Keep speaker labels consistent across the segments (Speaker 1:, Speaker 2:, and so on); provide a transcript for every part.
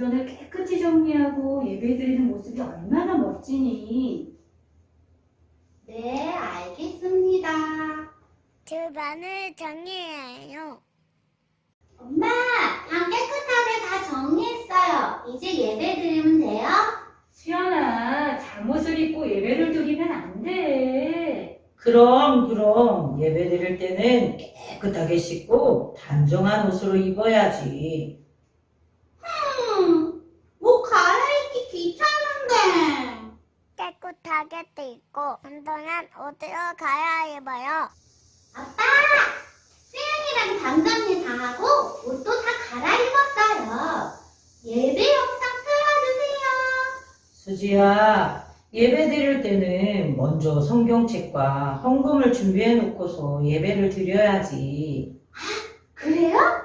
Speaker 1: 주변을 깨끗이 정리하고 예배드리는 모습이 얼마나 멋지니.
Speaker 2: 네, 알겠습니다.
Speaker 3: 주변을 정리해요.
Speaker 2: 엄마, 방 깨끗하게 다 정리했어요. 이제 예배 드리면 돼요?
Speaker 1: 수연아, 잠옷을 입고 예배를 드리면 안 돼.
Speaker 4: 그럼, 그럼 예배 드릴 때는 깨끗하게 씻고 단정한 옷으로 입어야지.
Speaker 2: 음, 뭐 갈아입기 귀찮은데.
Speaker 3: 깨끗하게 떼고 운동한 옷으로 가야 입어요.
Speaker 2: 아빠, 수영이랑 방 정리 다 하고 옷도 다 갈아입었어요. 예배 영상 틀어주세요.
Speaker 4: 수지야, 예배 드릴 때는 먼저 성경책과 헌금을 준비해 놓고서 예배를 드려야지.
Speaker 2: 그래요?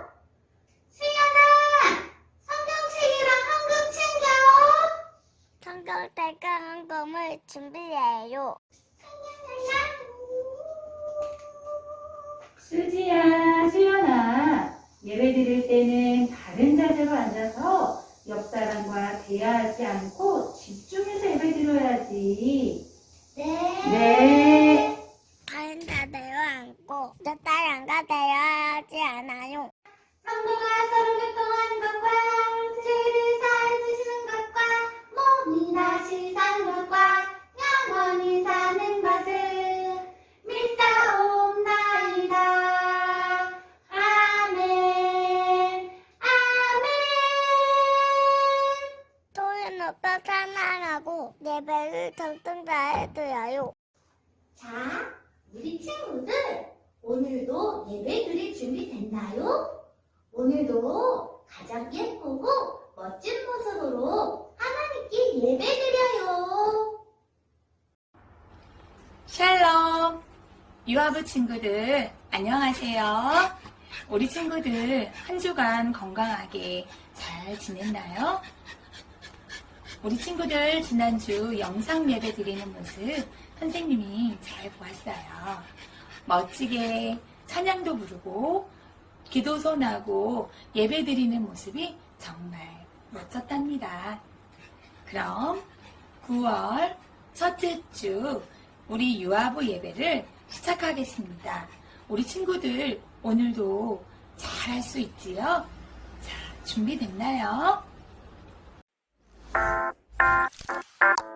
Speaker 3: 찬양하고 예배를 정통자에 드려요.
Speaker 2: 자, 우리 친구들, 오늘도 예배 드릴 준비 됐나요? 오늘도 가장 예쁘고 멋진 모습으로 하나님께 예배 드려요.
Speaker 5: 샬롬! 유아부 친구들, 안녕하세요. 우리 친구들 한 주간 건강하게 잘 지냈나요? 우리 친구들 지난주 영상 예배 드리는 모습 선생님이 잘 보았어요. 멋지게 찬양도 부르고 기도소 나고 예배 드리는 모습이 정말 멋졌답니다. 그럼 9월 첫째 주 우리 유아부 예배를 시작하겠습니다. 우리 친구들 오늘도 잘 할 수 있지요? 자, 준비됐나요?
Speaker 6: Thank you.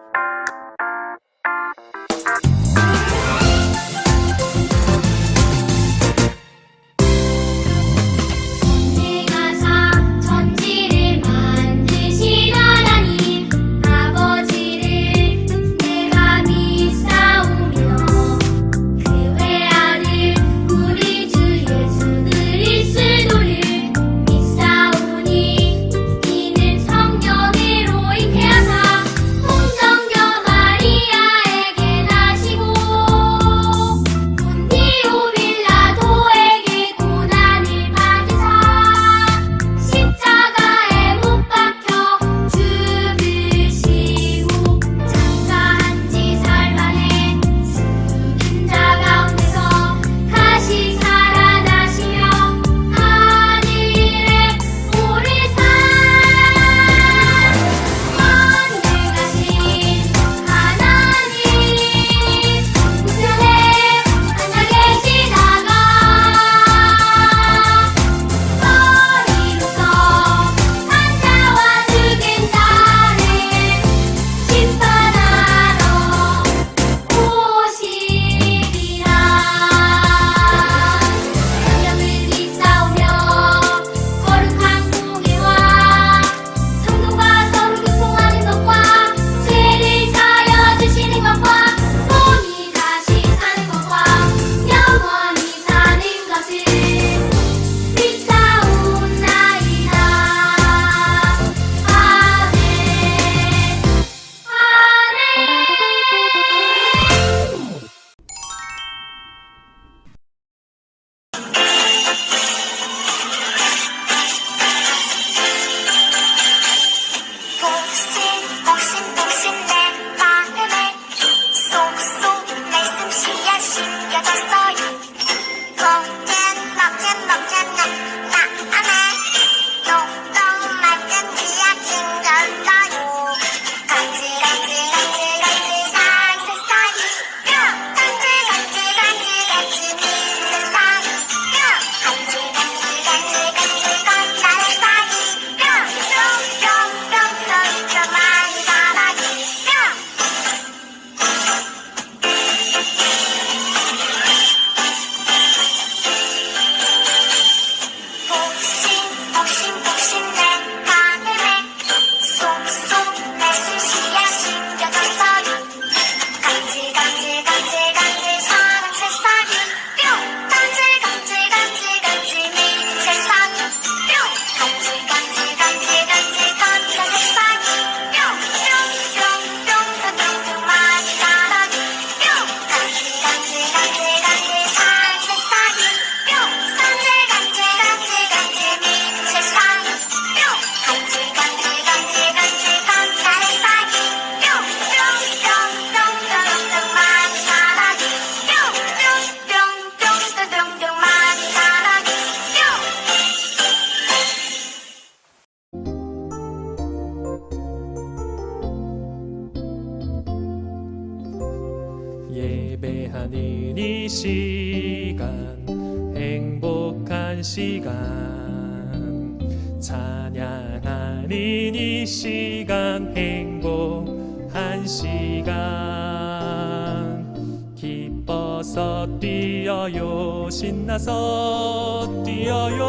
Speaker 6: 기뻐서 뛰어요. 신나서 뛰어요.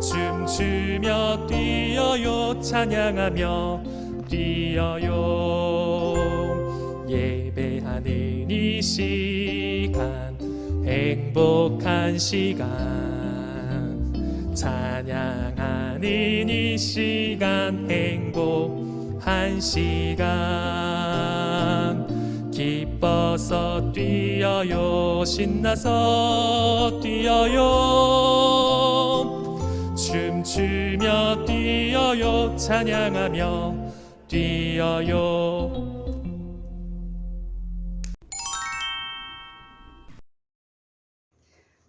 Speaker 6: 춤추며 뛰어요. 찬양하며 뛰어요. 예배하는 이 시간 행복한 시간. 찬양하는 이 시간 행복한 시간 기뻐서 뛰어요 신나서 뛰어요 춤추며 뛰어요 찬양하며 뛰어요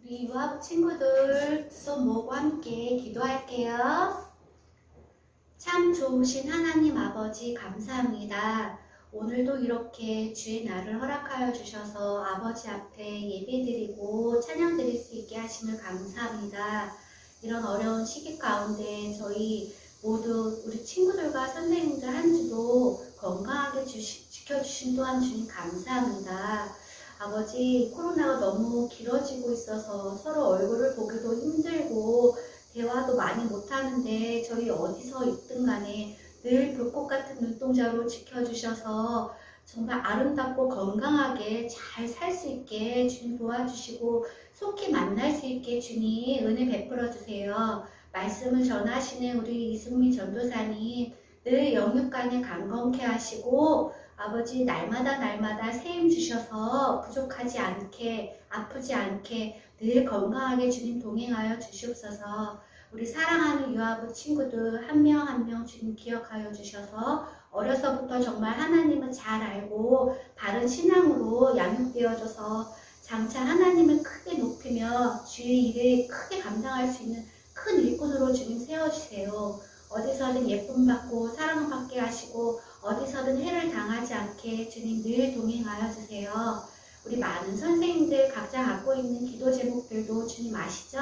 Speaker 7: 우리 유아부 친구들 두 손 모으고 함께 기도할게요. 참 좋으신 하나님 아버지 감사합니다. 오늘도 이렇게 주의 날을 허락하여 주셔서 아버지 앞에 예배드리고 찬양드릴 수 있게 하심을 감사합니다. 이런 어려운 시기 가운데 저희 모두 우리 친구들과 선생님들 한 주도 건강하게 주시, 지켜주신 또한 주님 감사합니다. 아버지 코로나가 너무 길어지고 있어서 서로 얼굴을 보기도 힘들고 대화도 많이 못하는데 저희 어디서 있든 간에 늘 불꽃 같은 눈동자로 지켜주셔서 정말 아름답고 건강하게 잘 살 수 있게 주님 도와주시고 속히 만날 수 있게 주님 은혜 베풀어 주세요. 말씀을 전하시는 우리 이승미 전도사님 늘 영육간에 강건케 하시고 아버지 날마다 날마다 세임 주셔서 부족하지 않게 아프지 않게 늘 건강하게 주님 동행하여 주시옵소서 우리 사랑하는 유아부 친구들 한 명 한 명 주님 기억하여 주셔서 어려서부터 정말 하나님을 잘 알고 바른 신앙으로 양육되어져서 장차 하나님을 크게 높이며 주의 일을 크게 감당할 수 있는 큰 일꾼으로 주님 세워주세요. 어디서든 예쁨 받고 사랑을 받게 하시고 어디서든 해를 당하지 않게 주님 늘 동행하여 주세요. 우리 많은 선생님들 각자 갖고 있는 기도 제목들도 주님 아시죠?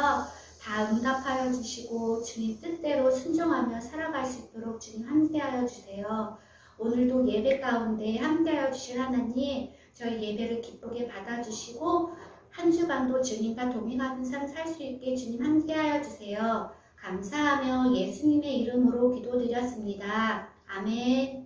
Speaker 7: 다 응답하여 주시고 주님 뜻대로 순종하며 살아갈 수 있도록 주님 함께하여 주세요. 오늘도 예배 가운데 함께하여 주실 하나님 저희 예배를 기쁘게 받아주시고 한 주간도 주님과 동행하는 삶 살 수 있게 주님 함께하여 주세요. 감사하며 예수님의 이름으로 기도드렸습니다. 아멘.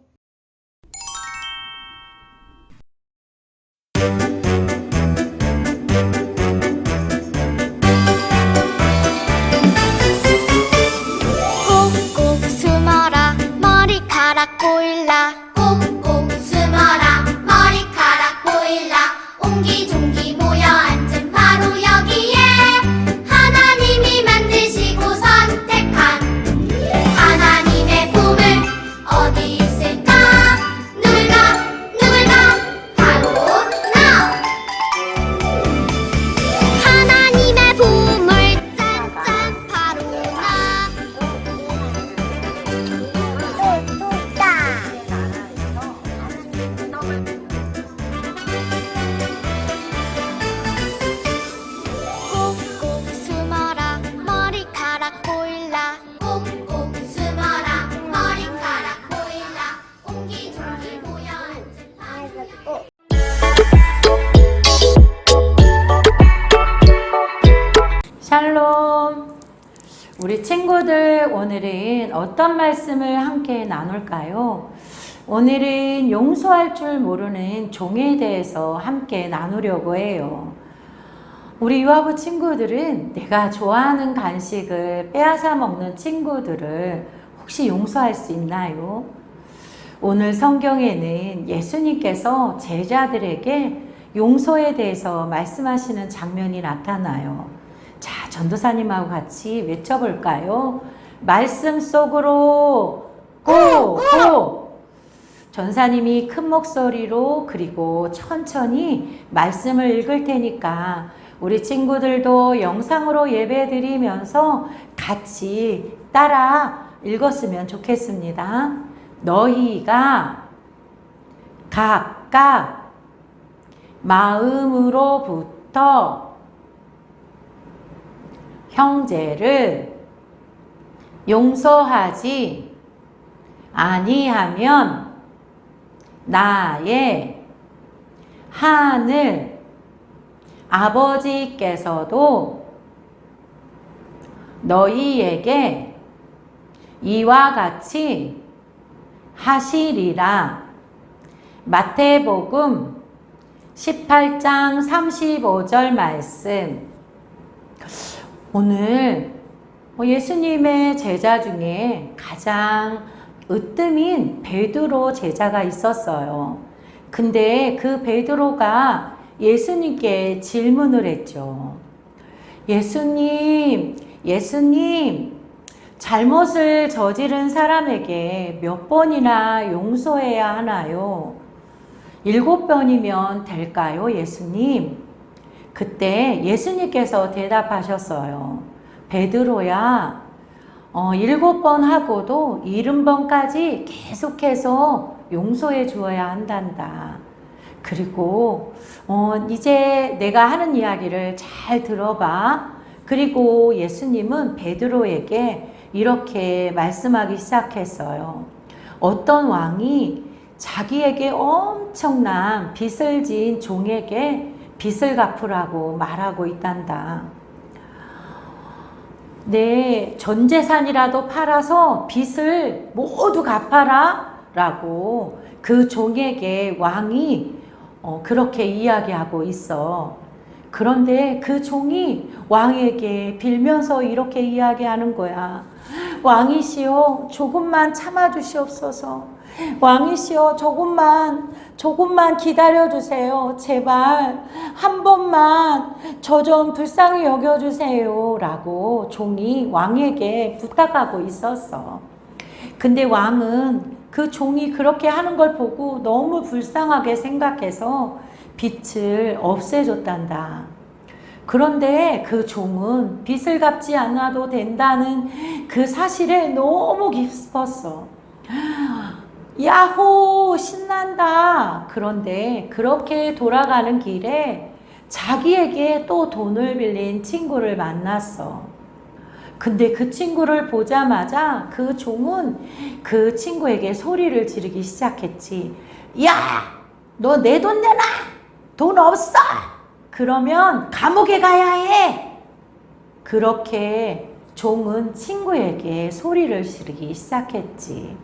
Speaker 8: 친구들 오늘은 어떤 말씀을 함께 나눌까요? 오늘은 용서할 줄 모르는 종에 대해서 함께 나누려고 해요. 우리 유아부 친구들은 내가 좋아하는 간식을 빼앗아 먹는 친구들을 혹시 용서할 수 있나요? 오늘 성경에는 예수님께서 제자들에게 용서에 대해서 말씀하시는 장면이 나타나요. 자, 전도사님하고 같이 외쳐볼까요? 말씀 속으로 고! 고! 전사님이 큰 목소리로 그리고 천천히 말씀을 읽을 테니까 우리 친구들도 영상으로 예배 드리면서 같이 따라 읽었으면 좋겠습니다. 너희가 각각 마음으로부터 형제를 용서하지 아니하면 나의 하늘 아버지께서도 너희에게 이와 같이 하시리라. 마태복음 18장 35절 말씀. 오늘 뭐 예수님의 제자 중에 가장 으뜸인 베드로 제자가 있었어요. 근데 그 베드로가 예수님께 질문을 했죠. 예수님, 예수님, 잘못을 저지른 사람에게 몇 번이나 용서해야 하나요? 일곱 번이면 될까요, 예수님? 그때 예수님께서 대답하셨어요. 베드로야, 어, 일곱 번 하고도 일흔 번까지 계속해서 용서해 주어야 한단다. 그리고 어, 이제 내가 하는 이야기를 잘 들어봐. 그리고 예수님은 베드로에게 이렇게 말씀하기 시작했어요. 어떤 왕이 자기에게 엄청난 빚을 지은 종에게 빚을 갚으라고 말하고 있단다. 내 전 재산이라도 팔아서 빚을 모두 갚아라 라고 그 종에게 왕이 어, 그렇게 이야기하고 있어. 그런데 그 종이 왕에게 빌면서 이렇게 이야기하는 거야. 왕이시여, 조금만 참아주시옵소서. 왕이시여, 조금만, 조금만 기다려 주세요. 제발, 한 번만 저 좀 불쌍히 여겨 주세요. 라고 종이 왕에게 부탁하고 있었어. 근데 왕은 그 종이 그렇게 하는 걸 보고 너무 불쌍하게 생각해서 빚을 없애줬단다. 그런데 그 종은 빚을 갚지 않아도 된다는 그 사실에 너무 기뻤어. 야호! 신난다! 그런데 그렇게 돌아가는 길에 자기에게 또 돈을 빌린 친구를 만났어. 근데 그 친구를 보자마자 그 종은 그 친구에게 소리를 지르기 시작했지. 야! 너 내 돈 내놔! 돈 없어! 그러면 감옥에 가야 해! 그렇게 종은 친구에게 소리를 지르기 시작했지.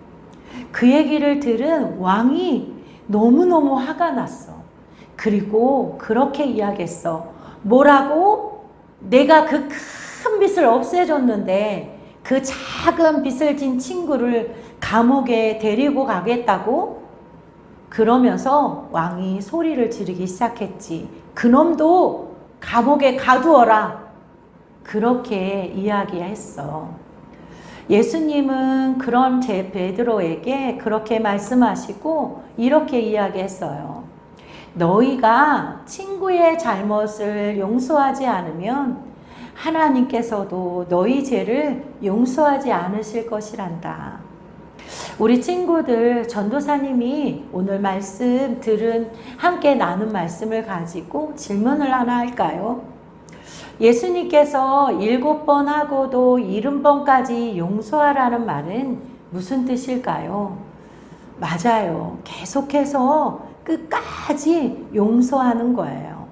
Speaker 8: 그 얘기를 들은 왕이 너무너무 화가 났어. 그리고 그렇게 이야기했어. 뭐라고? 내가 그큰 빚을 없애줬는데 그 작은 빚을 진 친구를 감옥에 데리고 가겠다고? 그러면서 왕이 소리를 지르기 시작했지. 그놈도 감옥에 가두어라. 그렇게 이야기했어. 예수님은 그런 제 베드로에게 그렇게 말씀하시고 이렇게 이야기했어요. 너희가 친구의 잘못을 용서하지 않으면 하나님께서도 너희 죄를 용서하지 않으실 것이란다. 우리 친구들 전도사님이 오늘 말씀 들은 함께 나눈 말씀을 가지고 질문을 하나 할까요? 예수님께서 일곱 번 하고도 일흔 번까지 용서하라는 말은 무슨 뜻일까요? 맞아요. 계속해서 끝까지 용서하는 거예요.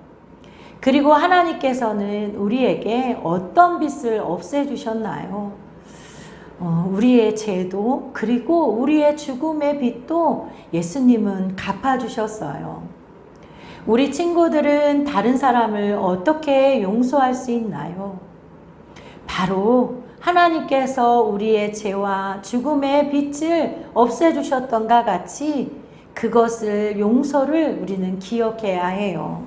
Speaker 8: 그리고 하나님께서는 우리에게 어떤 빚을 없애주셨나요? 어, 우리의 죄도 그리고 우리의 죽음의 빚도 예수님은 갚아주셨어요. 우리 친구들은 다른 사람을 어떻게 용서할 수 있나요? 바로 하나님께서 우리의 죄와 죽음의 빚을 없애주셨던가 같이 그것을 용서를 우리는 기억해야 해요.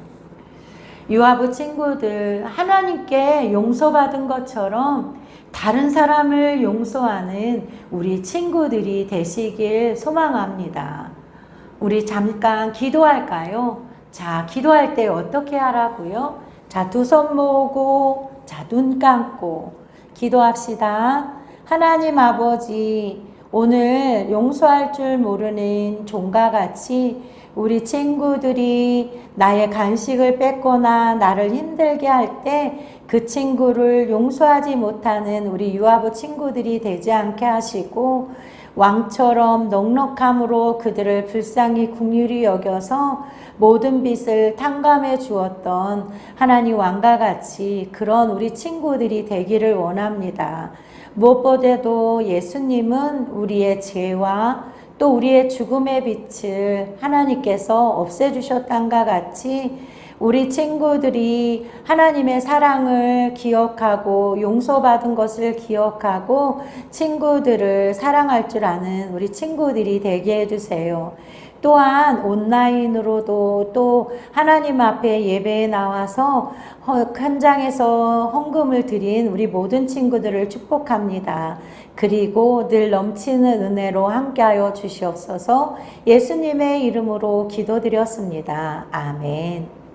Speaker 8: 유아부 친구들, 하나님께 용서받은 것처럼 다른 사람을 용서하는 우리 친구들이 되시길 소망합니다. 우리 잠깐 기도할까요? 자, 기도할 때 어떻게 하라고요? 자, 두 손 모으고, 자, 눈 감고, 기도합시다. 하나님 아버지, 오늘 용서할 줄 모르는 종과 같이 우리 친구들이 나의 간식을 뺏거나 나를 힘들게 할 때 그 친구를 용서하지 못하는 우리 유아부 친구들이 되지 않게 하시고 왕처럼 넉넉함으로 그들을 불쌍히 궁휼히 여겨서 모든 빚을 탕감해 주었던 하나님 왕과 같이 그런 우리 친구들이 되기를 원합니다. 무엇보다도 예수님은 우리의 죄와 또 우리의 죽음의 빛을 하나님께서 없애주셨단가 같이 우리 친구들이 하나님의 사랑을 기억하고 용서받은 것을 기억하고 친구들을 사랑할 줄 아는 우리 친구들이 되게 해주세요. 또한 온라인으로도 또 하나님 앞에 예배에 나와서 현장에서 헌금을 드린 우리 모든 친구들을 축복합니다. 그리고 늘 넘치는 은혜로 함께하여 주시옵소서 예수님의 이름으로 기도드렸습니다. 아멘.